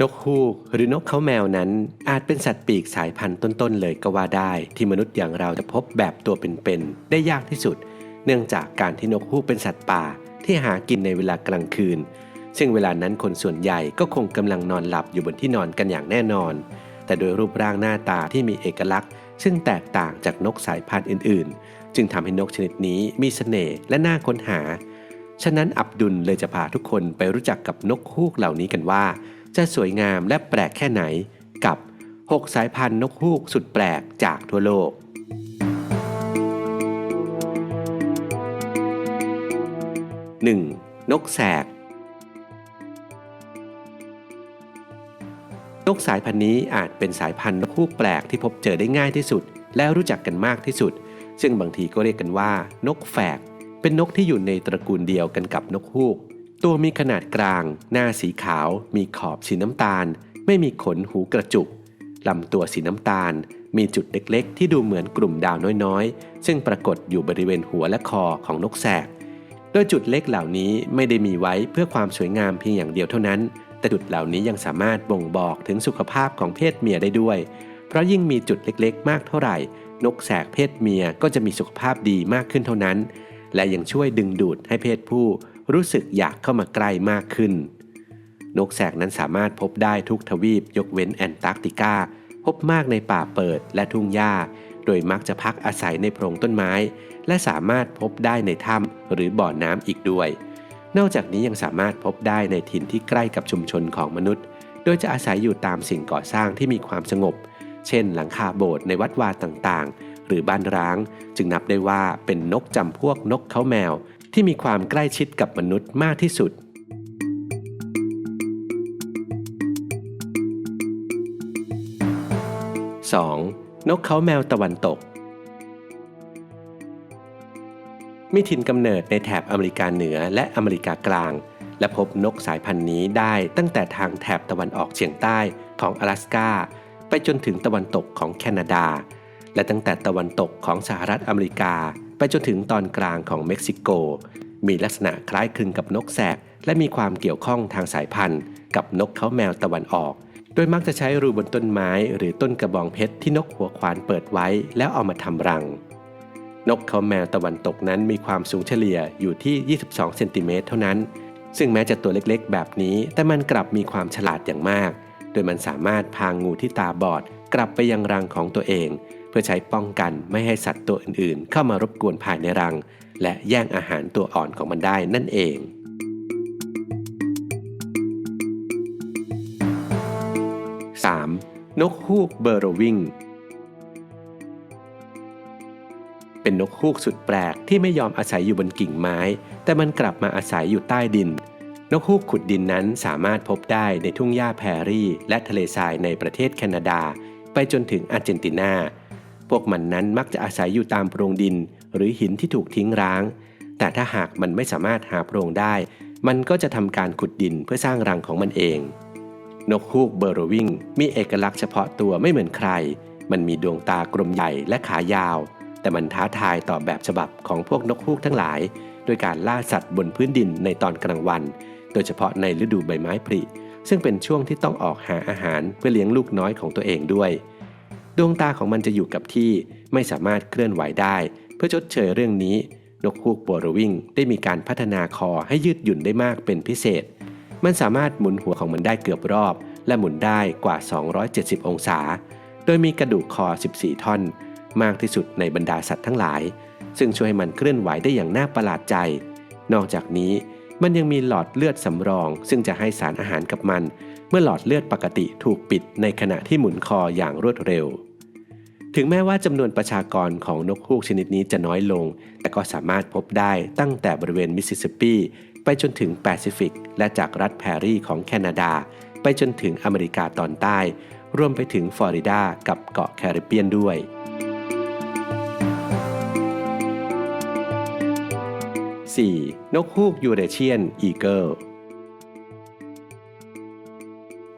นกฮูกหรือนกเขาแมวนั้น อาจเป็นสัตว์ปีกสายพันธุ์ต้นๆเลยก็ว่าได้ ที่มนุษย์อย่างเราจะพบแบบตัวเป็นๆได้ยากที่สุด เนื่องจากการที่นกฮูกเป็นสัตว์ป่าที่หากินในเวลากลางคืน ซึ่งเวลานั้นคนส่วนใหญ่ก็คงกำลังนอนหลับอยู่บนที่นอนกันอย่างแน่นอน แต่โดยรูปร่างหน้าตาที่มีเอกลักษณ์ ซึ่งแตกต่างจากนกสายพันธุ์อื่น ๆ จึงทำให้นกชนิดนี้มีเสน่ห์และน่าค้นหา ฉะนั้นอับดุลเลยจะพาทุกคนไปรู้จักกับนกฮูกเหล่านี้กันว่า จะสวยงามและแปลกแค่ไหนกับ 6 สายพันธุ์นกฮูกสุดแปลกจากทั่วโลก 1. นกแสก นกสายพันธุ์นี้อาจเป็นสายพันธุ์นกฮูกแปลกที่พบเจอได้ง่ายที่สุด และรู้จักกันมากที่สุด ซึ่งบางทีก็เรียกกันว่า นกแฝก เป็นนกที่อยู่ในตระกูลเดียวกันกับนกฮูก ตัวมีขนาดกลาง หน้าสีขาว มีขอบสีน้ำตาล ไม่มีขนหูกระจุกลำตัวสีน้ำตาล มีจุดเล็กๆ ที่ดูเหมือนกลุ่มดาวน้อยๆ ซึ่งปรากฏอยู่บริเวณหัวและคอของนกแสก โดยจุดเล็กเหล่านี้ไม่ได้มีไว้เพื่อความสวยงามเพียงอย่างเดียวเท่านั้น แต่จุดเหล่านี้ยังสามารถบ่งบอกถึงสุขภาพของเพศเมียได้ด้วย เพราะยิ่งมีจุดเล็กๆ มากเท่าไหร่ นกแสกเพศเมียก็จะมีสุขภาพดีมากขึ้นเท่านั้น และยังช่วยดึงดูดให้เพศผู้ รู้สึกอยากเข้ามาใกล้มากขึ้น นกแสกนั้นสามารถพบได้ทุกทวีปยกเว้นแอนตาร์กติกา พบมากในป่าเปิดและทุ่งหญ้า โดยมักจะพักอาศัยในโพรงต้นไม้ และสามารถพบได้ในถ้ำหรือบ่อน้ำอีกด้วย นอกจากนี้ยังสามารถพบได้ในถิ่นที่ใกล้กับชุมชนของมนุษย์ โดยจะอาศัยอยู่ตามสิ่งก่อสร้างที่มีความสงบ เช่น หลังคาโบสถ์ในวัดวาต่างๆ หรือบ้านร้าง จึงนับได้ว่าเป็นนกจำพวกนกเขาแมว ที่มีความใกล้ชิดกับมนุษย์มากที่สุด 2. นกเขาแมวตะวันตก มีถิ่นกำเนิดในแถบอเมริกาเหนือและอเมริกากลาง และพบนกสายพันธุ์นี้ได้ตั้งแต่ทางแถบตะวันออกเฉียงใต้ของ阿拉สกาไปจนถึงตะวันตกของแคนาดา และตั้งแต่ตะวันตกของสหรัฐอเมริกา ไปจนถึงตอนกลางของเม็กซิโก มีลักษณะคล้ายคลึงกับนกแสก และมีความเกี่ยวข้องทางสายพันธุ์ กับนกเขาแมวตะวันออก โดยมักจะใช้รูบนต้นไม้หรือต้นกระบองเพชรที่นกหัวขวานเปิดไว้แล้วเอามาทำรัง นกเขาแมวตะวันตกนั้นมีความสูงเฉลี่ยอยู่ที่ 22 เซนติเมตรเท่านั้น ซึ่งแม้จะตัวเล็กๆ แบบนี้ แต่มันกลับมีความฉลาดอย่างมาก โดยมันสามารถพางูที่ตาบอดกลับไปยังรังของตัวเอง พื่อใช้ป้องกันไม่ให้สัตว์ตัวอื่นๆ เข้ามารบกวนภายในรัง และแย่งอาหารตัวอ่อนของมันได้นั่นเอง 3. นกฮูกเบอร์โรวิงเป็นนกฮูกสุดแปลกที่ไม่ยอมอาศัยอยู่บนกิ่งไม้ แต่มันกลับมาอาศัยอยู่ใต้ดิน นกฮูกขุดดินนั้นสามารถพบได้ในทุ่งหญ้าแพรรี่ และทะเลทรายในประเทศแคนาดา ไปจนถึงอาร์เจนตินา พวกมันนั้นมักจะอาศัยอยู่ตามโพรงดิน หรือหินที่ถูกทิ้งร้าง แต่ถ้าหากมันไม่สามารถหาโพรงได้ มันก็จะทำการขุดดินเพื่อสร้างรังของมันเอง นกฮูกเบอร์โรวิงมีเอกลักษณ์เฉพาะตัวไม่เหมือนใคร มันมีดวงตากลมใหญ่และขายาว แต่มันท้าทายต่อแบบฉบับของพวกนกฮูกทั้งหลายโดยการล่าสัตว์บนพื้นดินในตอนกลางวัน โดยเฉพาะในฤดูใบไม้ผลิซึ่งเป็นช่วงที่ต้องออกหาอาหารเพื่อเลี้ยงลูกน้อยของตัวเองด้วย ดวงตาของมันจะอยู่กับที่ไม่สามารถเคลื่อนไหวได้ เพื่อชดเชยเรื่องนี้ นกฮูกโบโรวิงได้มีการพัฒนาคอให้ยืดหยุ่นได้มากเป็นพิเศษ มันสามารถหมุนหัวของมันได้เกือบรอบ และหมุนได้กว่า 270 องศา โดยมีกระดูกคอ 14 ท่อน มากที่สุดในบรรดาสัตว์ทั้งหลาย ซึ่งช่วยให้มันเคลื่อนไหวได้อย่างน่าประหลาดใจ นอกจากนี้ มันยังมีหลอดเลือดสำรอง ซึ่งจะให้สารอาหารกับมัน เมื่อหลอดเลือดปกติถูกปิดในขณะที่หมุนคออย่างรวดเร็ว ถึงแม้ว่าจำนวนประชากรของนกฮูกชนิดนี้จะน้อยลง แต่ก็สามารถพบได้ตั้งแต่บริเวณมิสซิสซิปปี ไปจนถึงแปซิฟิก และจากรัฐแพรรี่ของแคนาดา ไปจนถึงอเมริกาตอนใต้ รวมไปถึงฟลอริดากับเกาะแคริบเบียนด้วย 4. นกฮูกยูเรเชียนอีเกิล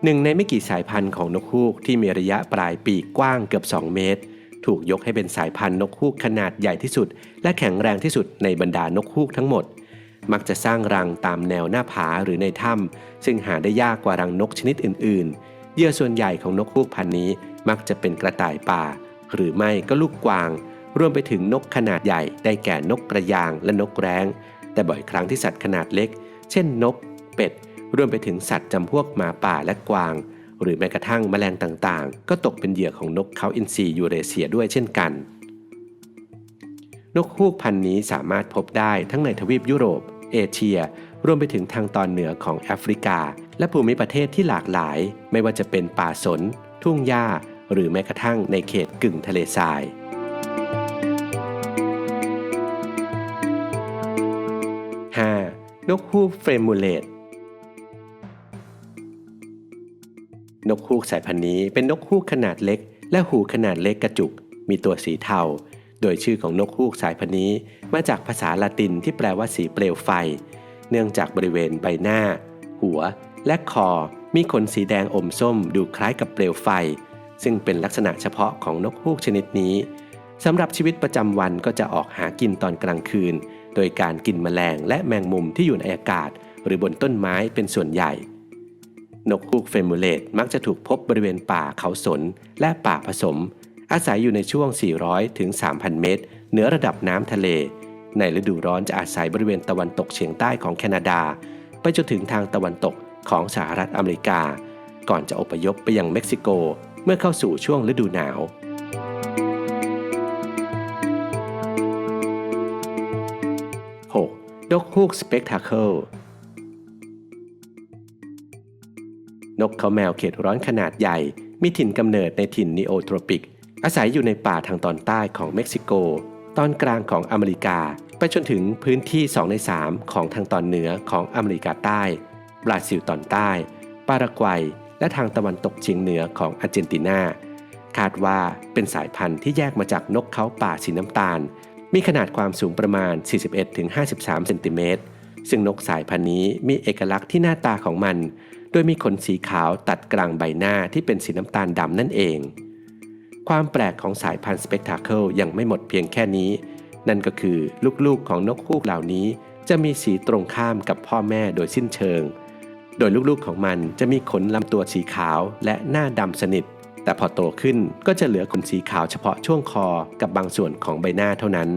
หนึ่งในไม่กี่สายพันธุ์ของนกฮูกที่มีระยะปลายปีกกว้างเกือบ 2 เมตร ถูกยกให้เป็นสายพันธุ์นกฮูกขนาดใหญ่ที่สุด และแข็งแรงที่สุดในบรรดานกฮูกทั้งหมด มักจะสร้างรังตามแนวหน้าผาหรือในถ้ำซึ่งหาได้ยากกว่ารังนกชนิดอื่นๆเหยื่อส่วนใหญ่ของนกฮูกพันธุ์นี้มักจะเป็นกระต่ายป่า หรือไม่ก็ลูกกวาง รวมไปถึงนกขนาดใหญ่ได้แก่นกกระยางและนกแร้ง แต่บ่อยครั้งที่สัตว์ขนาดเล็ก เช่นนก เป็ด รวมไปถึงสัตว์จำพวกหมาป่าและกวาง หรือแม้กระทั่งแมลงต่างๆ ก็ตกเป็นเหยื่อของนกเขาอินทรียูเรเซียด้วยเช่นกัน นกฮูกพันธุ์นี้สามารถพบได้ทั้งในทวีปยุโรป เอเชีย รวมไปถึงทางตอนเหนือของแอฟริกา และภูมิประเทศที่หลากหลาย ไม่ว่าจะเป็นป่าสน ทุ่งหญ้า หรือแม้กระทั่งในเขตกึ่งทะเลทราย นกฮูกเฟรมูเลตนกฮูกสายพันธุ์นี้เป็นนกฮูกขนาดเล็ก และหูขนาดเล็กกระจุก มีตัวสีเทา โดยชื่อของนกฮูกสายพันธุ์นี้มาจากภาษาละตินที่แปลว่าสีเปลวไฟ เนื่องจากบริเวณใบหน้า หัว และคอ มีขนสีแดงอมส้มดูคล้ายกับเปลวไฟ ซึ่งเป็นลักษณะเฉพาะของนกฮูกชนิดนี้สำหรับชีวิตประจำวันก็จะออกหากินตอนกลางคืน โดยการกินแมลงและแมงมุมที่อยู่ในอากาศ หรือบนต้นไม้เป็นส่วนใหญ่ นกฮูกเฟมูเลตมักจะถูกพบบริเวณป่าเขาสนและป่าผสม อาศัยอยู่ในช่วง 400 ถึง 3,000 เมตร เหนือระดับน้ำทะเล ในฤดูร้อนจะอาศัยบริเวณตะวันตกเฉียงใต้ของแคนาดา ไปจนถึงทางตะวันตกของสหรัฐอเมริกา ก่อนจะอพยพไปยังเม็กซิโก เมื่อเข้าสู่ช่วงฤดูหนาว กฮูกสเปกทาเคิลนกเขาแมวเขตร้อนขนาดใหญ่ มีถิ่นกำเนิดในถิ่นนีโอโทรปิก อาศัยอยู่ในป่าทางตอนใต้ของเม็กซิโก ตอนกลางของอเมริกา ไปจนถึงพื้นที่ 2 ใน 3 ของทางตอนเหนือของอเมริกาใต้ บราซิลตอนใต้ ปารากวัย และทางตะวันตกเฉียงเหนือของอาร์เจนตินา คาดว่าเป็นสายพันธุ์ที่แยกมาจากนกเขาป่าสีน้ำตาล มีขนาดความสูงประมาณ 41-53 เซนติเมตร ซึ่งนกสายพันธุ์นี้มีเอกลักษณ์ที่หน้าตาของมัน โดยมีขนสีขาวตัดกลางใบหน้าที่เป็นสีน้ำตาลดำนั่นเอง ความแปลกของสายพันธุ์สเปกทาเคิลยังไม่หมดเพียงแค่นี้ นั่นก็คือลูกๆของนกฮูกเหล่านี้ จะมีสีตรงข้ามกับพ่อแม่โดยสิ้นเชิง โดยลูกๆของมันจะมีขนลำตัวสีขาวและหน้าดำสนิท แต่พอโตขึ้นก็จะเหลือขนสีขาวเฉพาะช่วงคอกับบางส่วนของใบหน้าเท่านั้น